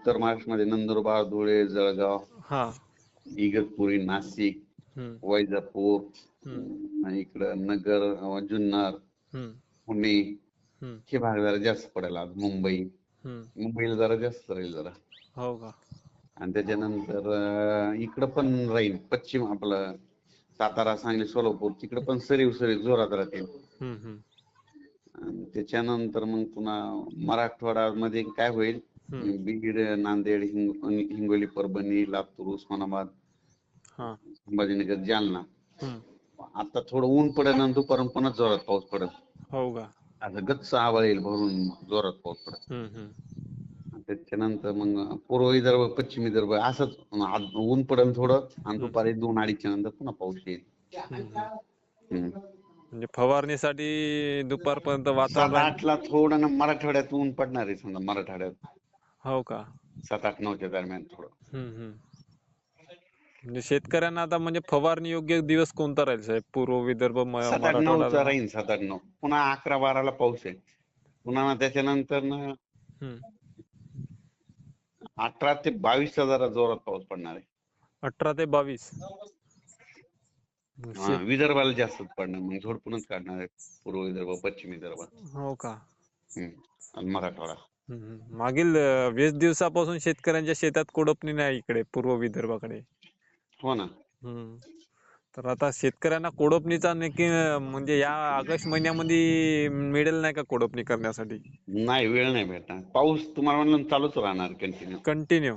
उत्तर महाराष्ट्रामध्ये नंदुरबार धुळे जळगाव हा. इगतपुरी नाशिक वैजापूर आणि इकडं नगर जुन्नर पुणे हे भाग जरा जास्त पडेल आज मुंबई. मुंबईला जरा जास्त राहील जरा. हो का? आणि त्याच्यानंतर इकडं पण राहील. पश्चिम आपलं सातारा सांगली सोलापूर. तिकडं पण सरीव सरीव जोरात राहतील. त्याच्यानंतर मग पुन्हा मराठवाड्यामध्ये काय होईल. बीड नांदेड हिंग- हिंगोली परभणी लातूर उस्मानाबाद संभाजीनगर जालना. आता थोडं ऊन पडेल आणि दुपारून पुन्हा जोरात पाऊस पडेल हो का गच्च आभाळ येईल भरून जोरात पाऊस. आणि त्याच्यानंतर मग पूर्व विदर्भ पश्चिम विदर्भ असंच ऊन पडेल थोडं आणि दुपारी दोन अडीचच्या नंतर पुन्हा पाऊस येईल. म्हणजे फवारणीसाठी दुपारपर्यंत वातावरण आठला थोडं ना मराठवाड्यात ऊन पडणार आहे समजा मराठवाड्यात हो का? सात आठ नऊच्या दरम्यान थोडं. हम्म, हम्म. म्हणजे शेतकऱ्यांना आता म्हणजे फवारणी योग्य दिवस कोणता राहील साहेब? पूर्व विदर्भ म- सात आठ नऊचा मराठवाडा राहील सात आठ नऊ. पुन्हा अकरा बाराला पाऊस आहे. पुन्हा त्याच्यानंतर ना हम्म. अठरा ते बावीसचा जरा जोरात पाऊस पडणार आहे. अठरा ते बावीस? हा, शे- विदर्भाला जास्तच पडणार. मग झोडपूनच काढणार आहे पूर्व विदर्भ पश्चिम विदर्भ. हो का? हम्म. आणि मराठवाडा. हम्म. मागील अं, वीस दिवसापासून शेतकऱ्यांच्या शेतात कोडपणी नाही इकडे पूर्व विदर्भाकडे. हो ना. हम्म. तर आता शेतकऱ्यांना कोडपणीचा नक्की अं, म्हणजे या ऑगस्ट महिन्यामध्ये मिळेल नाही का कोडपणी करण्यासाठी? नाही वेळ नाही भेटणार. पाऊस तुम्हाला म्हणलं ना चालूच राहणार कंटिन्यू कंटिन्यू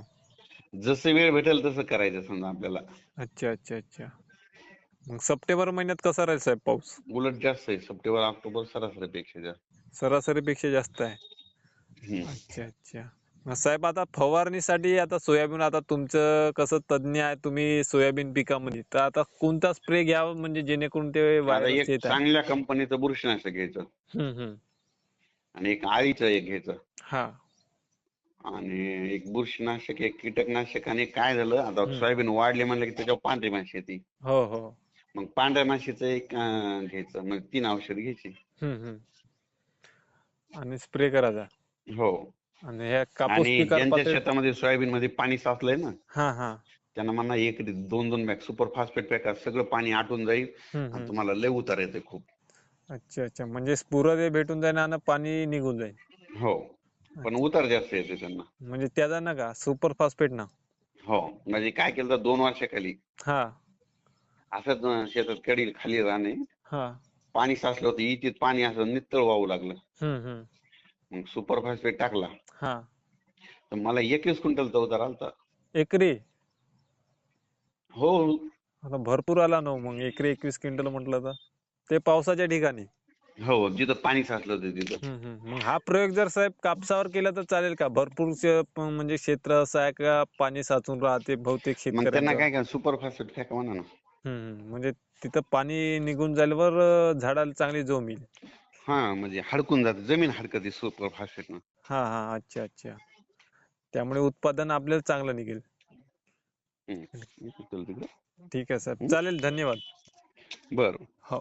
जसं वेळ भेटेल तसं करायचं समजा आपल्याला. अच्छा अच्छा अच्छा. मग सप्टेंबर महिन्यात कसा राहील साहेब पाऊस? उलट जास्त आहे. सप्टेंबर ऑक्टोबर सरासरीपेक्षा जास्त. सरासरीपेक्षा जास्त आहे. अच्छा अच्छा. मग साहेब आता फवारणीसाठी आता सोयाबीन आता तुमचं कसं तज्ञ आहे तुम्ही सोयाबीन पिकामध्ये तर आता कोणता स्प्रे घ्यावा म्हणजे जेणेकरून ते आता व्हायरस एक येत आहे? चांगल्या कंपनीचं बुरशीनाशक घ्यायचं. हम्म, हम्म. आणि एक आळीचं एक घ्यायचं. हा. आणि एक बुरशीनाशक एक कीटकनाशक आणि काय झालं आता हम्म. सोयाबीन वाढले म्हणलं की त्याच्यावर पांढरी माशी येते. हो हो. मग पांढऱ्या माशीचं एक अं, घ्यायचं मग तीन औषध घ्यायची. हम्म, हम्म. आणि स्प्रे करायचा हो. आणि ह्या कापूस आणि पिकावर ज्यांच्या पातळी शेतामध्ये सोयाबीन मध्ये पाणी साचलंय ना हा हा. त्यांना म्हणा एक दोन दोन बॅग सुपर फॉस्फेट पॅक सगळं पाणी आटून जाईल हम्म, आणि हम्म. तुम्हाला लय उतार येते खूप. अच्छा अच्छा. म्हणजे पुरं ते भेटून जाईल आणि पाणी निघून जाईल हो. पण उतार जास्त येते त्यांना. म्हणजे त्याचा ना का सुपर फॉस्फेट ना. हो. म्हणजे काय केलं तर दोन वर्षाखाली हा. असंच अं, शेतात कडील खाली राहणे. हा. पाणी साचलं होतं इथे पाणी असं नित्तळ वाहू लागलं. हम्म हम्म. मग सुपर फॉस्फेट टाकला. हा. तर मला एकवीस क्विंटलचा उतार आलता. एकरी? हो. आता भरपूर आला ना हो मग एकरी एकवीस क्विंटल म्हटलं तर. ते पावसाच्या ठिकाणी. हो जिथं पाणी साचलं होतं तिथं. हम्म, हम्म. मग हा प्रयोग जर साहेब कापसावर केला तर चालेल का? भरपूर शे- प- म्हणजे क्षेत्र असं आहे का पाणी साचून राहते बहुतेक मग त्यांना शेतकऱ्यांचं काय काय सुपर फॉस्फेट फेका म्हणा ना. हम्म, हम्म. म्हणजे तिथं पाणी निघून झाल्यावर अं, झाडाला चांगली जोम येईल. हा म्हणजे हडकून जाते. जमीन हडकते सुपर फॉस्फेट न हा हा अच्छा अच्छा. त्यामुळे उत्पादन आपल्याला चांगलं निघेल. ठीक आहे साहेब चालेल धन्यवाद. बर. हो.